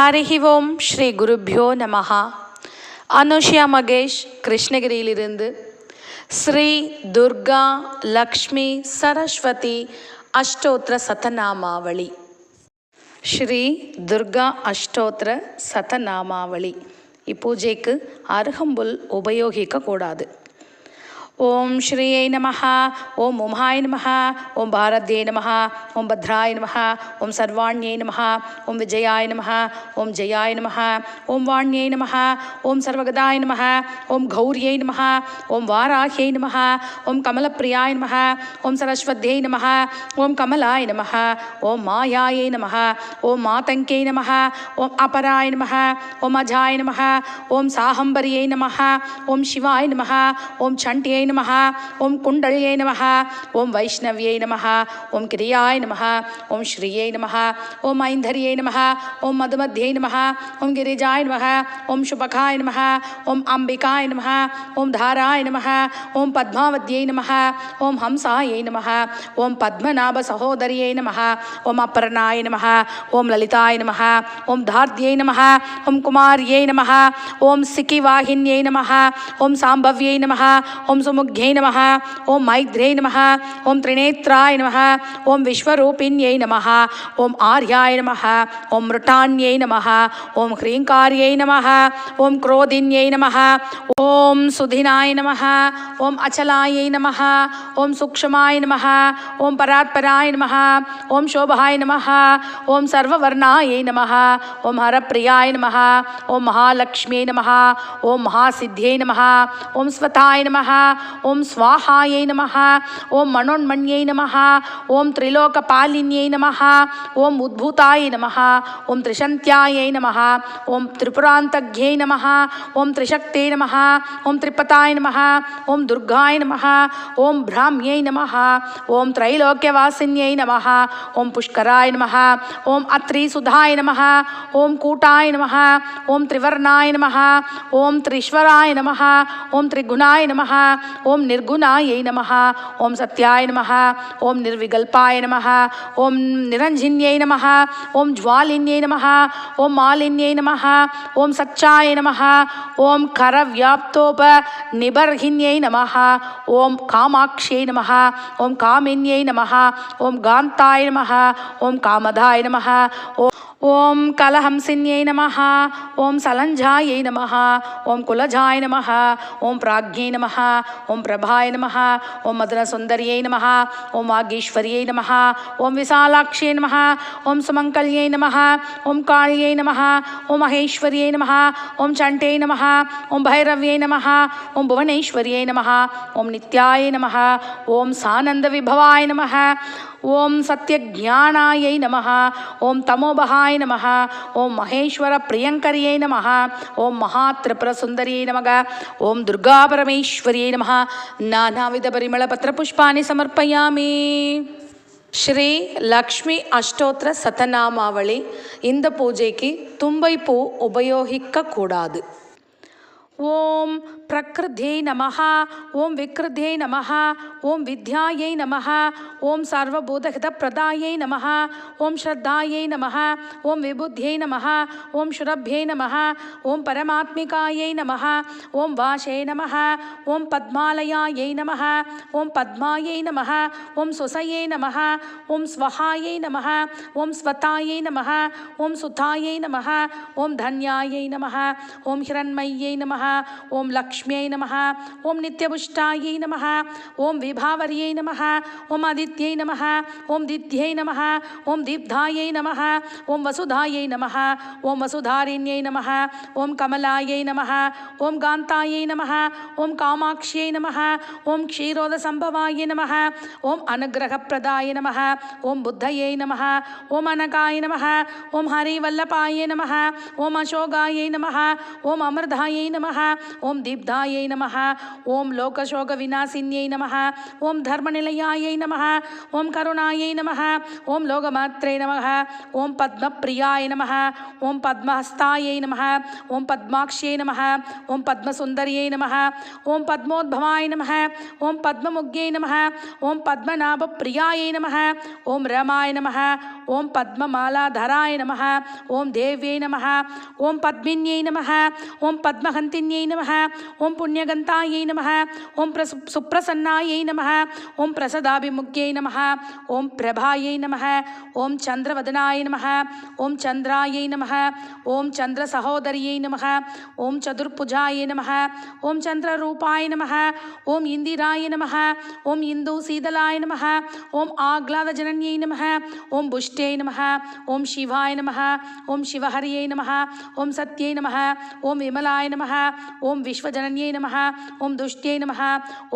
ஹரி ஓம் ஸ்ரீ குருப்யோ நமஹா அனுஷ்யா மகேஷ் கிருஷ்ணகிரியிலிருந்து ஸ்ரீ துர்கா லக்ஷ்மி சரஸ்வதி அஷ்டோத்திர சதநாமாவளி ஸ்ரீ துர்கா அஷ்டோத்திர சதநாமாவளி இப்பூஜைக்கு அருகம்புல் உபயோகிக்கக்கூடாது ஓம் ஸ்ரீயை நமஹா ஓம் உமாய் நமஹா ஓம் பாரத்யே நமஹா ஓம் பத்ராய நமஹா ஓம் சர்வாண்யை நமஹா ஓம் விஜயாய நமஹா ஓம் ஜெயாய நமஹா ஓம் வாண்யை நமஹா ஓம் சர்வகதாய நமஹா ஓம் கௌரியை நமஹா ஓம் வாராஹ்யை நமஹா ஓம் கமலப்பிரியாய நமஹா ஓம் சரஸ்வத்யை நமஹா ஓம் கமலாய நமஹா ஓம் மாயாயை நமஹா ஓம் மாதங்கை நமஹா ஓம் அபராய நமஹா ஓம் அஜாய நமஹா ஓம் சாஹம்பரியை நமஹா ஓம் சிவாய நமஹா ஓம் சண்டியை நமः ஓம் குண்டல்யை நமः ஓம் வைஷ்ணவ்யை நமः ஓம் கிரியாய நமः ஓம் ஸ்ரீயை நமः ஓம் ஐந்தரியை நமः ஓம் மதுமத்யை நமः ஓம் गिरिजाय नमः ओम शुभकाय नमः ओम अंबिकाय नमः ओम धाराय नमः ओम पद्मावत्यै नमः ओम हंसायै नमः ओम पद्मनाभसहोदर्यै नमः ओम अपर्णाय नमः ओम ललिताय नमः ओम धार्द्यै नमः ओम कुमार्यै नमः ओम सिकिवाहिन्यै नमः ओम साम्भव्यै नमः ओम సుముగ్ఘ్యై నమ ఓం మైధ్రై నమ ఓం త్రినేత్రాయ నమ ఓం విశ్వరూపిణ్యై నమ ఓం ఆర్యాయ నమ ఓం మృటాణ్యై నమ ఓం హ్రీంకార్యై నమ ఓం క్రోధిన్యై నమ ఓం సుధినాయ నమ ఓం అచలాయ నమ ఓం సూక్ష్మాయ నమ ఓం పరాత్పరాయ నమ ఓం శోభాయ నమ ఓం సర్వర్ణాయ నమ ఓం హరప్రియాయ నమ ఓం మహాలక్ష్మ్యై నమ ఓం మహాసిద్ధ్యై నమ ఓం స్వతాయ నమ ओम स्वाहाय नम ओं मणोन्मण्य नम ओं त्रिलोकपालिन्य नम ओं उद्भूताय नम ओं त्रिशंत्याय नम ओं त्रिपुरांत्ये नम ओं त्रिशक्त नम ओं त्रिपताय नम ओं दुर्गाय नम ओं भ्राम्य नम ओं त्रैलोक्यवासीय नम ओम पुष्कराय नम ओं अत्रिसुधाय नम ओं कूटाय नम ओं त्रिवर्णाय नम ओं त्रिश्वराय नम ओं त्रिगुणाय नम ஓம் நிர்குணாயை நமஹா ஓம் சத்யாய நமஹா ஓம் நிர்விகல்பாய நமஹா ஓம் நிரஞ்சின்யை நமஹா ஓம் ஜுவாலின்யை நமஹா ஓம் மாலின்யை நமஹா ஓம் சச்சாய நமஹா ஓம் கரவியாப்தோப நிபர்ஹின்யை நமஹா ஓம் காமாட்சியை நமஹா ஓம் காமின்யை நமஹா ஓம் காந்தாய நமஹா ஓம் காமதாய நமஹா ஓம் ॐ कलहंसिन्यै नमः ॐ सलञ्जायै नमः ॐ कुलजाय नमः ॐ प्राज्ञै नमः ॐ प्रभाय नमः ॐ मदनसुन्दर्यै नमः ॐ वागीश्वर्यै नमः ॐ विशालाक्ष्यै नमः ॐ सुमङ्गल्यै नमः ॐ काళ్यै नमः ॐ महेश्वर्यै नमः ॐ चण्टे नमः ॐ भैरव्यै नमः ॐ भुवनेश्वर्यै नमः ॐ नित्याय नमः ॐ सानन्दविभवाय नमः ॐ सत्यज्ञानायै नमः ॐ மகாத்மாய நமக. ஓம் மகேஸ்வர பிரியங்கரியை நமக. ஓம் மகா திரிபுர சுந்தரியை நமக. ஓம் துர்கா பரமேஸ்வரியை நமக. நானாவித பரிமள பத்திர புஷ்பானி சமர்ப்பயாமி. ஸ்ரீ லக்ஷ்மி அஷ்டோத்திர சதநாமாவளி. இந்த பூஜைக்கு தும்பை பூ உபயோகிக்கக்கூடாது. ஓம் பிரகிருதி நமஹா ஓம் விக்ருதி நமஹா ஓம் வித்யாயை நமः ஓம் சர்வபூதஹிதப்பிரதாயை நமः ஓம் ஸ்ரத்தாயை நமः ஓம் விபுத்யை நமः ஓம் சுரभ्यै நமः ஓம் பரமாத்மிகாயை நமः ஓம் வாஷே நமः ஓம் பத்மாலயாயை நமः ஓம் பத்மாயை நமः ஓம் சுசையை நமः ஓம் ஸ்வஹாயை நமः ஓம் ஸ்வதாயை நமः ஓம் சுதாயை நமः ஓம் தன்யாயை நமः ஓம் ஹிரண்மய்யை நமः ஓம் லக்ஷ்மியை நமः ஓம் நித்யபுஷ்டாயை நமः ஓம் वैभावर्यै नमः ॐ आदित्यै नमः ॐ दित्यै नमः ॐ दीप्धायै नमः ॐ वसुधायै नमः ॐ वसुधारिण्यै नमः ॐ कमलायै नमः ॐ गान्तायै नमः ॐ कामाक्ष्यै नमः ॐ नम नमः अनुग्रह प्रदाय नमः ओम बुद्धयै नमः ओम अनकाय नमः ॐ हरिवल्लभाय नमः अशोकाय नम नमः ॐ नम नमः ॐ नम नमः लोकशोक लोकशोकविनाशिन्यै नमः ओम धर्मनिलयाय नमः ओम करुणाय नमः ओम लोकमात्रे नमः ओम पद्मप्रियाय नमः ओम पद्महस्ताय नमः ओम पद्माक्ष्यै नमः ओम पद्मसुन्दर्यै नमः ओम पद्मोद्भवाय नमः ओम पद्ममुग्यै नमः ओम पद्मनाभप्रियाय नमः ओम रमाय नमः ओम पद्ममालाधराय नमः ओम देव्यै नमः ओम पद्मिन्यै नमः ओम पद्महन्तिन्यै नमः ओम पुण्यगन्तायै नमः ओम नम நம ஓம் பிரசதாபிமுக்கியை நம ஓம் பிரபாயை நம ஓம் சந்திரவதனாய நம ஓம் சந்திராயை நம ஓம் சந்திர சகோதரியை நம ஓம் சதுர்புஜாய நம ஓம் சந்திரரூபாய நம ஓம் இந்திராய நம ஓம் இந்து சீதலாய நம ஓம் ஆக்லாத ஜனன்யை நம ஓம் புஷ்டே நம ஓம் சிவாய நம ஓம் சிவஹரியை நம ஓம் சத்யை நம ஓம் விமலாய நம ஓம் விஸ்வஜனன்யை நம ஓம் துஷ்டே நம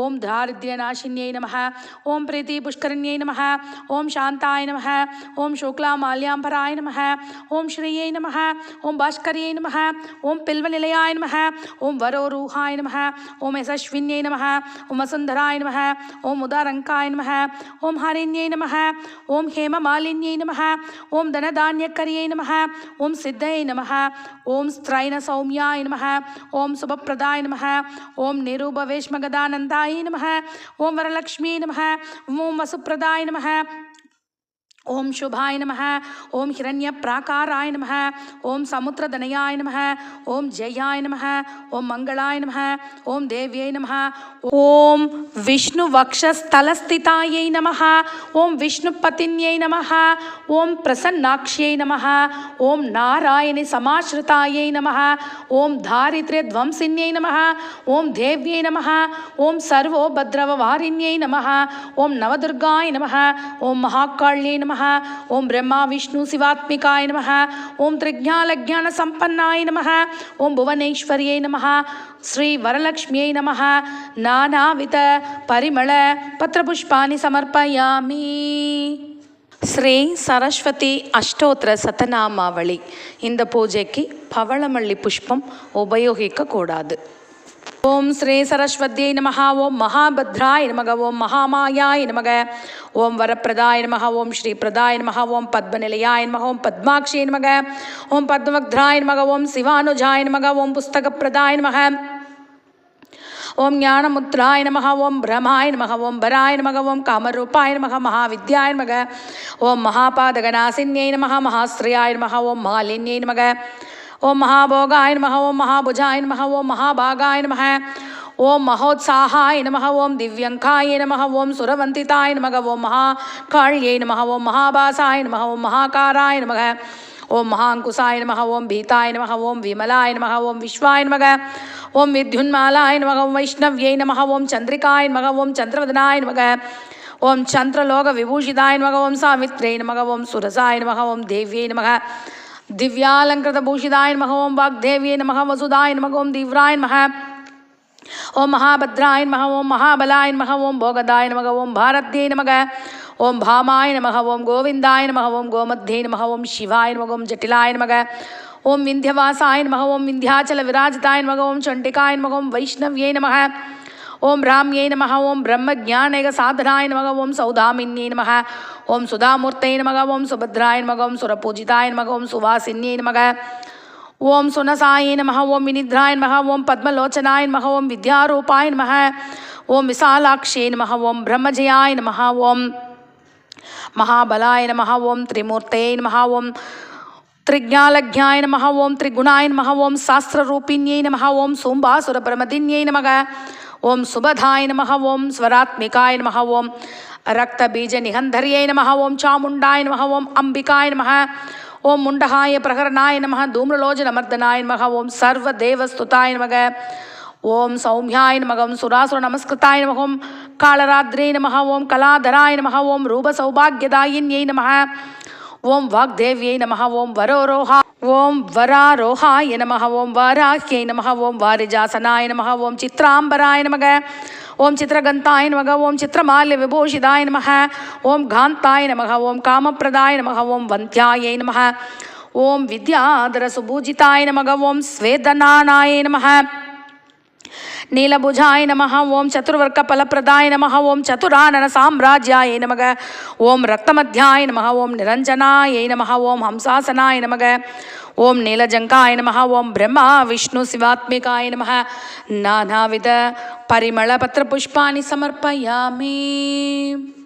ஓம் தாரித்யநாச विनाशिन्यै नम ओं प्रीति पुष्कण्य नम ओं शांताय नम ओं शुक्ला माल्याम्बराय नमः ओम श्रीयै नमः ओम भास्कर्यै नमः ओम पिल्वनिलयाय नम ओं वरोरूहाय नम ओम यशस्विन्यै नम ओम वसुन्धराय नम ओम उदारङ्काय नमः ओम हरिण्यै नमः ओम नम ओं ओम धनधान्यकर्यै नम ओं सिद्धयै नम ओं स्त्रैन सौम्याय नम ओं सुभप्रदाय नम ओं निरूपवेशमगदानंदय नम ओम ஓம் வரலக்ஷ்மி நம ஓம் வசுப்பிரதாய நம ஓம் சுபாய நம ஓம் ஹிரண்ய பிராகாராய நம ஓம் சமுத்திரதனயாய நம ஓம் ஜெயாய நம ஓம் மங்களாய நம ஓம் தேவியை நம ஓம் விஷ்ணு வக்ஷஸ்தலஸ்திதாயை நம ஓம் விஷ்ணு பதின்யை நம ஓம் பிரசன்னாட்சியை நம ஓம் நாராயணி சமாஸ்ருதாயை நம ஓம் தாரித்ரியத்வம்சின்யை நம ஓம் தேவியை நம ஓம் சர்வோபத்ரவவாரிண்யை நம ஓம் நவதுர்காய நம ஓம் மகாக்காள்யை நம நம ஓம் பிரம்மா விஷ்ணு சிவாத்மிகாய நம ஓம் திரிஜாலஜான சம்பன்னாய நம ஓம் புவனேஸ்வரியை நம ஸ்ரீ வரலக்ஷ்மியை நம நானாவித பரிமள பத்திரபுஷ்பாணி சமர்ப்பயாமி. ஸ்ரீ சரஸ்வதி அஷ்டோத்திர சதநாமாவளி. இந்த பூஜைக்கு பவளமல்லி புஷ்பம் உபயோகிக்கக்கூடாது. ஓம் ஸ்ரீ சரஸ்வத்யை நமக ஓம் மகாபத்ராய நமக ஓம் மகாமாயாய நமக ஓம் வரப்பிரதாய நமக ஓம் ஸ்ரீ பிரதாய நமக ஓம் பத்மநிலையாய நமக ஓம் பத்மாக்ஷிய நமக ஓம் பத்மவக்திராய நமக ஓம் சிவானுஜாய நமக ஓம் புஸ்தகப்பிரதாய நமக ஓம் ஞானமுத்ராய நமக ஓம் பிரமாய நமக ஓம் பராய நமக ஓம் காமரூபாய நமக மகாவித்யாய நமக ஓம் மகாபாதகநாசின்யை நமக மகாஸ்திரியாய நமக ஓம் மாலின்யை நமக ஓம் மகாபோகாய நமக ஓம் மகாபுஜாய நமக ஓம் மகாபாகாய நமக ஓம் மகோத்சாகாய நமக ஓம் திவ்யங்காய நமக ஓம் சுரவந்திதாய நமக ஓம் மகா காழியை நமக ஓம் மகாபாசாய நமக ஓம் மகாகாராய நமக ஓம் மகாங்குசாய நமக ஓம் பீதாய நமக ஓம் விமலாய நமக ஓம் விஸ்வாய நமக ஓம் வித்யுன்மாலாய நமக ஓம் வைஷ்ணவ்யை நமக ஓம் சந்திரிகாய நமக ஓம் சந்திரவதனாய நமக ஓம் சந்திரலோக விபூஷிதாய நமக ஓம் சாமித்ரே நமக ஓம் சுரசாய நமக ஓம் தேவியை நமக திவ்யாலங்கிருத பூஷிதாய நமக ஓம் வாக்தேவியை நமக வசுதாய நமக ஓம் தீவ்ராய நமக ஓம் மகாபத்ராய நமக ஓம் மகாபலாய நமக ஓம் போகதாய நமக ஓம் பாரத்யை நமக ஓம் பாமாய நமக ஓம் கோவிந்தாய நமக ஓம் கோமத்யே நமக ஓம் சிவாய நமக ஓம் ஜட்டிலாய நமக ஓம் விந்தியவாசாய நமக ஓம் விந்தியாச்சல விராஜிதாய நமக ஓம் சண்டிகாய நமக ஓம் வைஷ்ணவ்யை நமக ஓம் ராம்யை நமக ஓம் பிரம்ம ஜானேக சாதனாய நமக ஓம் சௌதாமின்யை நமக ஓம் சுதாமூர்த்தை நமக ஓம் சுபத்ராய நமக ஓம் சுரபூஜிதாய நமக ஓம் சுவாசின்யை நமக ஓம் சுனசாய நமக ஓம் வினித்ராய நமக ஓம் பத்மலோச்சனாய நமக ஓம் வித்யாரூபாய நமக ஓம் விசாலாட்சியை நமக ஓம் பிரம்மஜயாய நமக ஓம் மகாபலாய நம ஓம் திரிமூர்த்தே நம ஓம் திரிஜாலஜாய நம ஓம் திரிகுணாய நம ஓம் சாஸ்திரரூபிணியை நம ஓம் சோம்பாசுரபிரமதின்யை நமக ஓம் சுபதாய் நமக ஓம் ஸ்வராத்மிகாய் நமக ஓம் ரக்தபீஜ நிகந்தரியை நம ஓம் சாமுண்டாய் நம ஓம் அம்பிகாய் நம ஓம் முண்டகாய பிரகரனாய நம தூம்ரலோஜ நமர்தனாய நமக ஓம் சர்வ தேவஸ்துதாய நமக ஓம் சௌமியாய் நமகம் சுராசுர நமஸ்கிருதாய நமகம் காலராத்ரே நம ஓம் கலாதராய நம ஓம் ரூப சௌபாகியதாயின்யை நம ஓம் வாக்தேவியை நமக ஓம் வரோரோஹா ஓம் வராரோஹாய நமக ஓம் வாராஹ்யை நமக ஓம் வாரிஜாசனாய நமக ஓம் சித்ராம்பராய நமக ஓம் சித்திரகந்தாய நமக ஓம் சித்திரமால்ய விபூஷிதாய நமக ஓம் காந்தாய நமக ஓம் காமப்பிரதாய நமக ஓம் வந்தியாயை நமக ஓம் வித்யாதர சுபூஜிதாய நமக ஓம் ஸ்வேதனானாய நமக நீலபுஜாய நம ஓம் சதுர்வர்க்க பலப்பிரதாய நம ஓம் சதுரானன சாம்ராஜ்யாய நமக ஓம் ரத்தமத்தியாய நமக ஓம் நிரஞ்சனாய நமக ஓம் ஹம்சாசனாய நமக ஓம் நீலஜங்காய நம ஓம் பிரம்மா விஷ்ணு சிவாத்மிகாய நம நானாவித பரிமள பத்திர புஷ்பாணி சமர்ப்பயாமி.